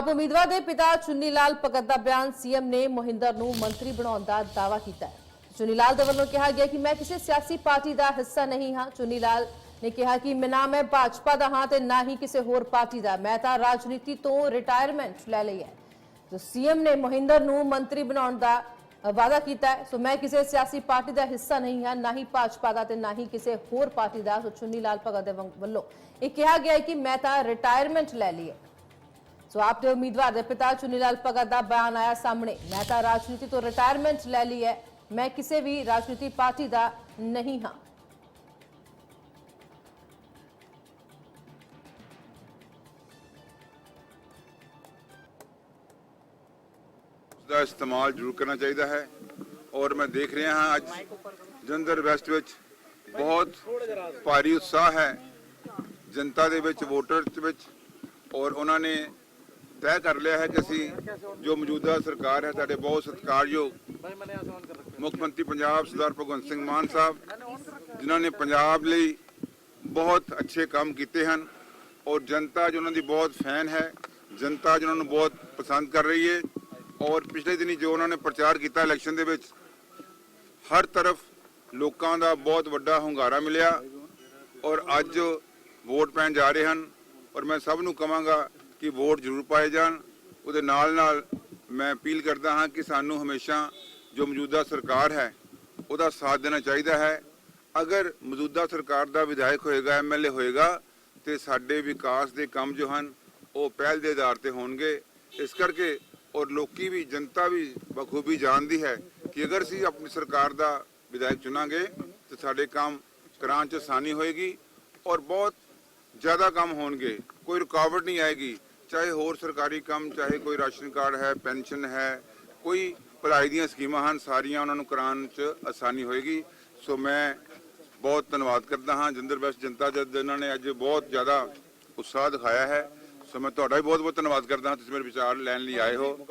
ਆਪ ਉਮੀਦਵਾਰ ਦੇ ਪਿਤਾ ਚੁੰਨੀ ਲਾਲ ਭਗਤ ਦਾ ਬਿਆਨ ਸੀਐਮ ਨੇ ਮੋਹਿੰਦਰ ਨੂੰ ਮੰਤਰੀ ਬਣਾਉਣ ਦਾ ਦਾਅਵਾ ਕੀਤਾ ਹੈ। ਚੁੰਨੀ ਲਾਲ ਦੇ ਵੱਲੋਂ ਕਿਹਾ ਗਿਆ ਕਿ ਮੈਂ ਕਿਸੇ ਸਿਆਸੀ ਪਾਰਟੀ ਦਾ ਹਿੱਸਾ ਨਹੀਂ ਹਾਂ। ਚੁੰਨੀ ਲਾਲ ਨੇ ਕਿਹਾ ਕਿ ਮੈਂ ਨਾ ਮੈਂ ਭਾਜਪਾ ਦਾ ਹਾਂ ਤੇ ਨਾ ਹੀ ਕਿਸੇ ਹੋਰ ਪਾਰਟੀ ਦਾ। ਮੈਂ ਤਾਂ ਰਾਜਨੀਤੀ ਤੋਂ ਰਿਟਾਇਰਮੈਂਟ ਲੈ ਲਈ ਹੈ। ਜੋ ਸੀਐਮ ਨੇ ਮੋਹਿੰਦਰ ਨੂੰ ਮੰਤਰੀ ਬਣਾਉਣ ਦਾ ਵਾਅਦਾ ਕੀਤਾ ਹੈ, ਸੋ ਮੈਂ ਕਿਸੇ ਸਿਆਸੀ ਪਾਰਟੀ ਦਾ ਹਿੱਸਾ ਨਹੀਂ ਹਾਂ, ਨਾ ਹੀ ਭਾਜਪਾ ਦਾ ਤੇ ਨਾ ਹੀ ਕਿਸੇ ਹੋਰ ਪਾਰਟੀ ਦਾ। ਸੋ ਚੁੰਨੀ ਲਾਲ ਭਗਤ ਦੇ ਵੱਲੋਂ ਇਹ ਕਿਹਾ ਗਿਆ ਕਿ ਮੈਂ ਤਾਂ ਰਿਟਾਇਰਮੈਂਟ ਲੈ ਲਈ ਹੈ। ਸੋ ਆਪ ਦੇ ਉਮੀਦਵਾਰ ਦੇ ਪਿਤਾ ਚੁਨੀਲਾਲ ਭਗਤ ਦਾ ਬਿਆਨ ਆਇਆ ਸਾਹਮਣੇ। ਮੈਂ ਤਾਂ ਰਾਜਨੀਤੀ ਤੋਂ ਰਿਟਾਇਰਮੈਂਟ ਲੈ ਲਈ ਹੈ। ਮੈਂ ਕਿਸੇ ਵੀ ਰਾਜਨੀਤੀ ਪਾਰਟੀ ਦਾ ਨਹੀਂ ਹਾਂ। ਦਾ ਇਸਤੇਮਾਲ ਜ਼ਰੂਰ ਕਰਨਾ ਚਾਹੀਦਾ ਹੈ। ਔਰ ਮੈਂ ਦੇਖ ਰਿਹਾ ਹਾਂ ਅੱਜ ਜਲੰਧਰ ਵੈਸਟ ਵਿੱਚ ਬਹੁਤ ਭਾਰੀ ਉਤਸ਼ਾਹ ਹੈ। ਜਨਤਾ ਦੇ ਵਿੱਚ ਵੋਟਰ ਦੇ ਵਿੱਚ ਔਰ ਉਹਨਾਂ ਨੇ ਤੈਅ ਕਰ ਲਿਆ ਹੈ ਕਿ ਅਸੀਂ ਜੋ ਮੌਜੂਦਾ ਸਰਕਾਰ ਹੈ, ਸਾਡੇ ਬਹੁਤ ਸਤਿਕਾਰਯੋਗ ਮੁੱਖ ਮੰਤਰੀ ਪੰਜਾਬ ਸਰਦਾਰ ਭਗਵੰਤ ਸਿੰਘ ਮਾਨ ਸਾਹਿਬ, ਜਿਨ੍ਹਾਂ ਨੇ ਪੰਜਾਬ ਲਈ ਬਹੁਤ ਅੱਛੇ ਕੰਮ ਕੀਤੇ ਹਨ ਔਰ ਜਨਤਾ ਜੋ ਉਹਨਾਂ ਦੀ ਬਹੁਤ ਫੈਨ ਹੈ, ਜਨਤਾ ਜੋ ਉਹਨਾਂ ਨੂੰ ਬਹੁਤ ਪਸੰਦ ਕਰ ਰਹੀ ਹੈ ਔਰ ਪਿਛਲੇ ਦਿਨੀ ਜੋ ਉਹਨਾਂ ਨੇ ਪ੍ਰਚਾਰ ਕੀਤਾ ਇਲੈਕਸ਼ਨ ਦੇ ਵਿੱਚ, ਹਰ ਤਰਫ ਲੋਕਾਂ ਦਾ ਬਹੁਤ ਵੱਡਾ ਹੁੰਗਾਰਾ ਮਿਲਿਆ ਔਰ ਅੱਜ ਵੋਟ ਪੈਣ ਜਾ ਰਹੇ ਹਨ ਔਰ ਮੈਂ ਸਭ ਨੂੰ ਕਹਾਂਗਾ ਕਿ ਵੋਟ ਜ਼ਰੂਰ ਪਾਏ ਜਾਣ। ਉਹਦੇ ਨਾਲ ਨਾਲ ਮੈਂ ਅਪੀਲ ਕਰਦਾ ਹਾਂ ਕਿ ਸਾਨੂੰ ਹਮੇਸ਼ਾ ਜੋ ਮੌਜੂਦਾ ਸਰਕਾਰ ਹੈ, ਉਹਦਾ ਸਾਥ ਦੇਣਾ ਚਾਹੀਦਾ ਹੈ। ਅਗਰ ਮੌਜੂਦਾ ਸਰਕਾਰ ਦਾ ਵਿਧਾਇਕ ਹੋਏਗਾ ਐਮਐਲਏ ਹੋਏਗਾ, ਤੇ ਸਾਡੇ ਵਿਕਾਸ ਦੇ ਕੰਮ ਜੋ ਹਨ, ਉਹ ਪਹਿਲ ਦੇ ਆਧਾਰ ਤੇ ਹੋਣਗੇ। ਇਸ ਕਰਕੇ ਔਰ ਲੋਕੀ ਵੀ, ਜਨਤਾ ਵੀ ਬਖੂਬੀ ਜਾਣਦੀ ਹੈ ਕਿ ਅਗਰ ਅਸੀਂ ਆਪਣੀ ਸਰਕਾਰ ਦਾ ਵਿਧਾਇਕ ਚੁਣਾਂਗੇ, ਤੇ ਸਾਡੇ ਕੰਮ ਕਰਾਂ ਚ ਆਸਾਨੀ ਹੋਏਗੀ ਔਰ ਬਹੁਤ ਜ਼ਿਆਦਾ ਕੰਮ ਹੋਣਗੇ। ਕੋਈ ਰੁਕਾਵਟ ਨਹੀਂ ਆਏਗੀ। ਚਾਹੇ ਹੋਰ ਸਰਕਾਰੀ ਕੰਮ, ਚਾਹੇ ਕੋਈ ਰਾਸ਼ਨ ਕਾਰਡ ਹੈ, ਪੈਨਸ਼ਨ ਹੈ, ਕੋਈ ਭਲਾਈ ਦੀਆਂ ਸਕੀਮਾਂ ਹਨ, ਸਾਰੀਆਂ ਉਹਨਾਂ ਨੂੰ ਕਰਾਉਣ ਚ ਆਸਾਨੀ ਹੋਏਗੀ। ਸੋ ਮੈਂ ਬਹੁਤ ਧੰਨਵਾਦ ਕਰਦਾ ਹਾਂ। ਜਿੰਦਰ ਵੈਸਟ ਜਨਤਾ ਜਦ ਇਹਨਾਂ ਨੇ ਅੱਜ ਬਹੁਤ ਜ਼ਿਆਦਾ ਉਤਸ਼ਾਹ ਦਿਖਾਇਆ ਹੈ। ਸੋ ਮੈਂ ਤੁਹਾਡਾ ਵੀ ਬਹੁਤ ਬਹੁਤ ਧੰਨਵਾਦ ਕਰਦਾ ਹਾਂ। ਤੁਸੀਂ ਮੇਰੇ ਵਿਚਾਰ ਲੈਣ ਲਈ ਆਏ ਹੋ।